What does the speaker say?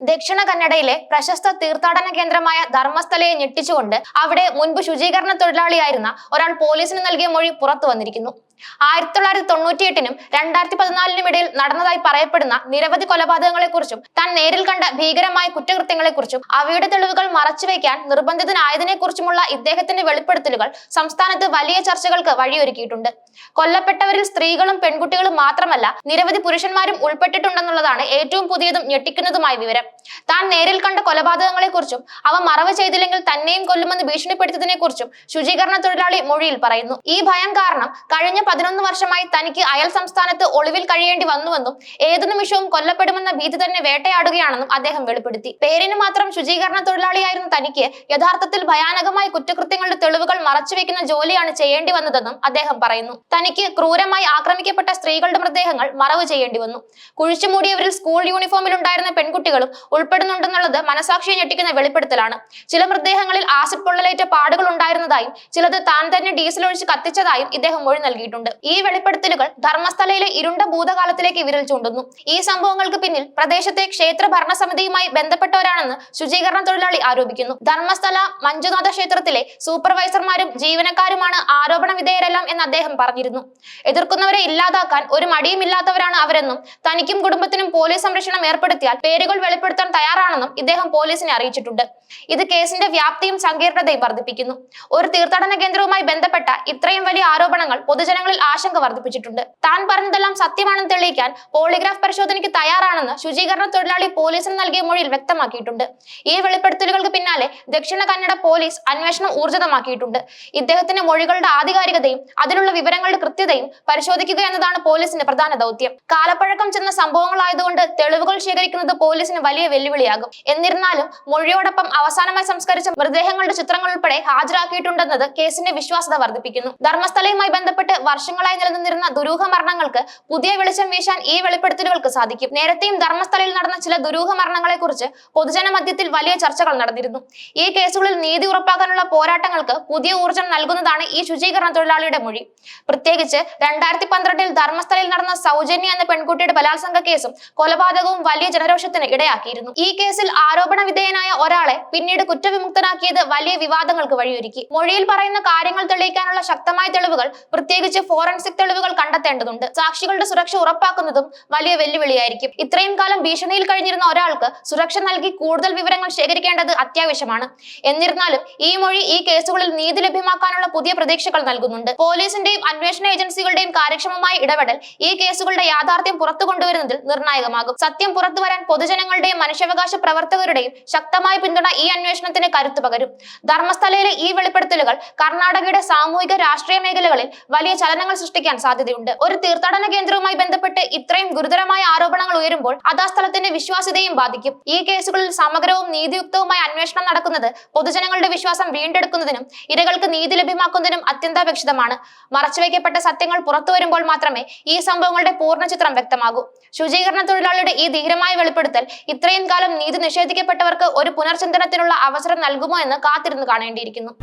ദക്ഷിണ കന്നഡയിലെ പ്രശസ്ത തീർത്ഥാടന കേന്ദ്രമായ ധർമ്മസ്ഥലയെ ഞെട്ടിച്ചുകൊണ്ട് അവിടെ മുൻപ് ശുചീകരണ തൊഴിലാളിയായിരുന്ന ഒരാൾ പോലീസിന് നൽകിയ മൊഴി പുറത്തു വന്നിരിക്കുന്നു. ആയിരത്തി തൊള്ളായിരത്തി തൊണ്ണൂറ്റി എട്ടിനും രണ്ടായിരത്തി പതിനാലിനും ഇടയിൽ നടന്നതായി പറയപ്പെടുന്ന നിരവധി കൊലപാതകങ്ങളെക്കുറിച്ചും താൻ നേരിൽ കണ്ട ഭീകരമായ കുറ്റകൃത്യങ്ങളെക്കുറിച്ചും അവയുടെ തെളിവുകൾ മറച്ചുവെക്കാൻ നിർബന്ധിതനായതിനെക്കുറിച്ചുമുള്ള ഇദ്ദേഹത്തിന്റെ വെളിപ്പെടുത്തലുകൾ സംസ്ഥാനത്ത് വലിയ ചർച്ചകൾക്ക് വഴിയൊരുക്കിയിട്ടുണ്ട്. കൊല്ലപ്പെട്ടവരിൽ സ്ത്രീകളും പെൺകുട്ടികളും മാത്രമല്ല നിരവധി പുരുഷന്മാരും ഉൾപ്പെട്ടിട്ടുണ്ടെന്നുള്ളതാണ് ഏറ്റവും പുതിയതും ഞെട്ടിക്കുന്നതുമായ വിവരം. താൻ നേരിൽ കണ്ട കൊലപാതകങ്ങളെക്കുറിച്ചും അവ മറവ് ചെയ്തില്ലെങ്കിൽ തന്നെയും കൊല്ലുമെന്ന് ഭീഷണിപ്പെടുത്തിയതിനെക്കുറിച്ചും ശുചീകരണ തൊഴിലാളി മൊഴിയിൽ പറയുന്നു. ഈ ഭയം കാരണം കഴിഞ്ഞ പതിനൊന്ന് വർഷമായി തനിക്ക് അയൽ സംസ്ഥാനത്ത് ഒളിവിൽ കഴിയേണ്ടി വന്നുവെന്നും ഏതു നിമിഷവും കൊല്ലപ്പെടുമെന്ന ഭീതി തന്നെ വേട്ടയാടുകയാണെന്നും അദ്ദേഹം വെളിപ്പെടുത്തി. പേരിന് മാത്രം ശുചീകരണ തൊഴിലാളിയായിരുന്ന തനിക്ക് യഥാർത്ഥത്തിൽ ഭയാനകമായ കുറ്റകൃത്യങ്ങളുടെ തെളിവുകൾ മറച്ചുവെക്കുന്ന ജോലിയാണ് ചെയ്യേണ്ടി വന്നതെന്നും അദ്ദേഹം പറയുന്നു. തനിക്ക് ക്രൂരമായി ആക്രമിക്കപ്പെട്ട സ്ത്രീകളുടെ മൃതദേഹങ്ങൾ മറവ് ചെയ്യേണ്ടി വന്നു. കുഴിച്ചുമൂടിയവരിൽ സ്കൂൾ യൂണിഫോമിൽ ഉണ്ടായിരുന്ന പെൺകുട്ടികളും ഉൾപ്പെടുന്നുണ്ടെന്നുള്ളത് മനസാക്ഷിയെ ഞെട്ടിക്കുന്ന വെളിപ്പെടുത്തലാണ്. ചില മൃതദേഹങ്ങളിൽ ആസിഡ് പൊള്ളലേറ്റ പാടുകൾ ഉണ്ടായിരുന്നതായും ചിലത് താൻ തന്നെ ഡീസൽ ഒഴിച്ച് കത്തിച്ചതായും ഇദ്ദേഹം മൊഴി നൽകിയിട്ടുണ്ട്. ഈ വെളിപ്പെടുത്തലുകൾ ധർമ്മസ്ഥലയിലെ ഇരുണ്ട ഭൂതകാലത്തിലേക്ക് വിരൽ ചൂണ്ടുന്നു. ഈ സംഭവങ്ങൾക്ക് പിന്നിൽ പ്രദേശത്തെ ക്ഷേത്ര ഭരണസമിതിയുമായി ബന്ധപ്പെട്ടവരാണെന്ന് ശുചീകരണ തൊഴിലാളി ആരോപിക്കുന്നു. ധർമ്മസ്ഥല മഞ്ജുനാഥ ക്ഷേത്രത്തിലെ സൂപ്പർവൈസർമാരും ജീവനക്കാരുമാണ് ആരോപണ വിധേയരെല്ലാം എന്ന് അദ്ദേഹം പറഞ്ഞിരുന്നു. എതിർക്കുന്നവരെ ഇല്ലാതാക്കാൻ ഒരു മടിയുമില്ലാത്തവരാണ് അവരെന്നും തനിക്കും കുടുംബത്തിനും പോലീസ് സംരക്ഷണം ഏർപ്പെടുത്തിയാൽ പേരുകൾ വെളിപ്പെടുത്താൻ തയ്യാറാണെന്നും ഇദ്ദേഹം പോലീസിനെ അറിയിച്ചിട്ടുണ്ട്. ഇത് കേസിന്റെ വ്യാപ്തിയും സങ്കീർണതയും വർദ്ധിപ്പിക്കുന്നു. ഒരു തീർത്ഥാടന കേന്ദ്രവുമായി ബന്ധപ്പെട്ട ഇത്രയും വലിയ ആരോപണങ്ങൾ പൊതുജനങ്ങളിൽ ആശങ്ക വർദ്ധിപ്പിച്ചിട്ടുണ്ട്. താൻ പറഞ്ഞതെല്ലാം സത്യമാണെന്ന് തെളിയിക്കാൻ പോളിഗ്രാഫ് പരിശോധനയ്ക്ക് തയ്യാറാണെന്ന് ശുചീകരണ തൊഴിലാളി പോലീസിന് നൽകിയ മൊഴിയിൽ വ്യക്തമാക്കിയിട്ടുണ്ട്. ഈ വെളിപ്പെടുത്തലുകൾക്ക് പിന്നാലെ ദക്ഷിണ കന്നഡ പോലീസ് അന്വേഷണം ഊർജിതമാക്കിയിട്ടുണ്ട് ഇദ്ദേഹത്തിന്റെ മൊഴികളുടെ ആധികാരികതയും അതിലുള്ള വിവരങ്ങളുടെ കൃത്യതയും പരിശോധിക്കുക എന്നതാണ് പോലീസിന്റെ പ്രധാന ദൗത്യം. കാലപ്പഴക്കം ചെന്ന സംഭവങ്ങളായതുകൊണ്ട് തെളിവുകൾ ശേഖരിക്കുന്നത് പോലീസിന് വലിയ വെല്ലുവിളിയാകും. എന്നിരുന്നാലും മൊഴിയോടൊപ്പം അവസാനമായി സംസ്കരിച്ച മൃതദേഹങ്ങളുടെ ചിത്രങ്ങൾ ഉൾപ്പെടെ ഹാജരാക്കിയിട്ടുണ്ടെന്നത് കേസിന്റെ വിശ്വാസ്യത വർദ്ധിപ്പിക്കുന്നു. ധർമ്മസ്ഥലയുമായി ബന്ധപ്പെട്ട് വർഷങ്ങളായി നിലനിന്നിരുന്ന ദുരൂഹ മരണങ്ങൾക്ക് പുതിയ വെളിച്ചം വീശാൻ ഈ വെളിപ്പെടുത്തലുകൾക്ക് സാധിക്കും. നേരത്തെയും ധർമ്മസ്ഥലയിൽ നടന്ന ചില ദുരൂഹ മരണങ്ങളെ കുറിച്ച് പൊതുജന മധ്യത്തിൽ വലിയ ചർച്ചകൾ നടന്നിരുന്നു. ഈ കേസുകളിൽ നീതി ഉറപ്പാക്കാനുള്ള പോരാട്ടങ്ങൾക്ക് പുതിയ ഊർജം നൽകുന്നതാണ് ഈ ശുചീകരണ തൊഴിലാളിയുടെ മൊഴി. പ്രത്യേകിച്ച് രണ്ടായിരത്തി പന്ത്രണ്ടിൽ ധർമ്മസ്ഥലയിൽ നടന്ന സൗജന്യ എന്ന പെൺകുട്ടിയുടെ ബലാത്സംഗ കേസും കൊലപാതകവും വലിയ ജനരോഷത്തിന് ഇടയാക്കിയിരുന്നു. ഈ കേസിൽ ആരോപണ വിധേയനായ ഒരാളെ പിന്നീട് കുറ്റവിമുക്തനാക്കിയത് വലിയ വിവാദങ്ങൾക്ക് വഴിയൊരുക്കി. മൊഴിയിൽ പറയുന്ന കാര്യങ്ങൾ തെളിയിക്കാനുള്ള ശക്തമായ തെളിവുകൾ പ്രത്യേകിച്ച് ഫോറൻസിക് തെളിവുകൾ കണ്ടെത്തേണ്ടതുണ്ട്. സാക്ഷികളുടെ സുരക്ഷ ഉറപ്പാക്കുന്നതും വലിയ വെല്ലുവിളിയായിരിക്കും. ഇത്രയും കാലം ഭീഷണിയിൽ കഴിഞ്ഞിരുന്ന ഒരാൾക്ക് സുരക്ഷ നൽകി കൂടുതൽ വിവരങ്ങൾ ശേഖരിക്കേണ്ടത് അത്യാവശ്യമാണ്. എന്നിരുന്നാലും ഈ മൊഴി ഈ കേസുകളിൽ നീതി ലഭ്യമാക്കാനുള്ള പുതിയ പ്രതീക്ഷകൾ നൽകുന്നുണ്ട്. പോലീസിന്റെയും അന്വേഷണ ഏജൻസികളുടെയും കാര്യക്ഷമമായ ഇടപെടൽ ഈ കേസുകളുടെ യാഥാർത്ഥ്യം പുറത്തു കൊണ്ടുവരുന്നതിൽ നിർണായകമാകും. സത്യം പുറത്തു വരാൻ പൊതുജനങ്ങളുടെയും മനുഷ്യാവകാശ പ്രവർത്തകരുടെയും ശക്തമായ പിന്തുണ ഈ അന്വേഷണത്തിന് കരുത്തു പകരും. ധർമ്മസ്ഥലയിലെ ഈ വെളിപ്പെടുത്തലുകൾ കർണാടകയുടെ സാമൂഹിക രാഷ്ട്രീയ മേഖലകളിൽ വലിയ ചലനങ്ങൾ സൃഷ്ടിക്കാൻ സാധ്യതയുണ്ട്. ഒരു തീർത്ഥാടന കേന്ദ്രവുമായി ബന്ധപ്പെട്ട് ഇത്രയും ഗുരുതരമായ ആരോപണങ്ങൾ ഉയരുമ്പോൾ അതാ ആ സ്ഥലത്തിന്റെ വിശ്വാസ്യതയും ബാധിക്കും. ഈ കേസുകളിൽ സമഗ്രവും നീതിയുക്തവുമായ അന്വേഷണം നടക്കുന്നത് പൊതുജനങ്ങളുടെ വിശ്വാസം വീണ്ടെടുക്കുന്നതിനും ഇരകൾക്ക് നീതി ലഭ്യമാക്കുന്നതിനും അത്യന്താപേക്ഷിതമാണ്. മറച്ചുവെക്കപ്പെട്ട സത്യങ്ങൾ പുറത്തു വരുമ്പോൾ മാത്രമേ ഈ സംഭവങ്ങളുടെ പൂർണ ചിത്രം വ്യക്തമാകൂ. ശുചീകരണ തൊഴിലാളിയുടെ ഈ ധീരമായ വെളിപ്പെടുത്തൽ ഇത്രയും കാലം നീതി നിഷേധിക്കപ്പെട്ടവർക്ക് ഒരു പുനർചിന്തനത്തിനുള്ള അവസരം നൽകുമോ എന്ന് കാത്തിരുന്ന് കാണേണ്ടിയിരിക്കുന്നു.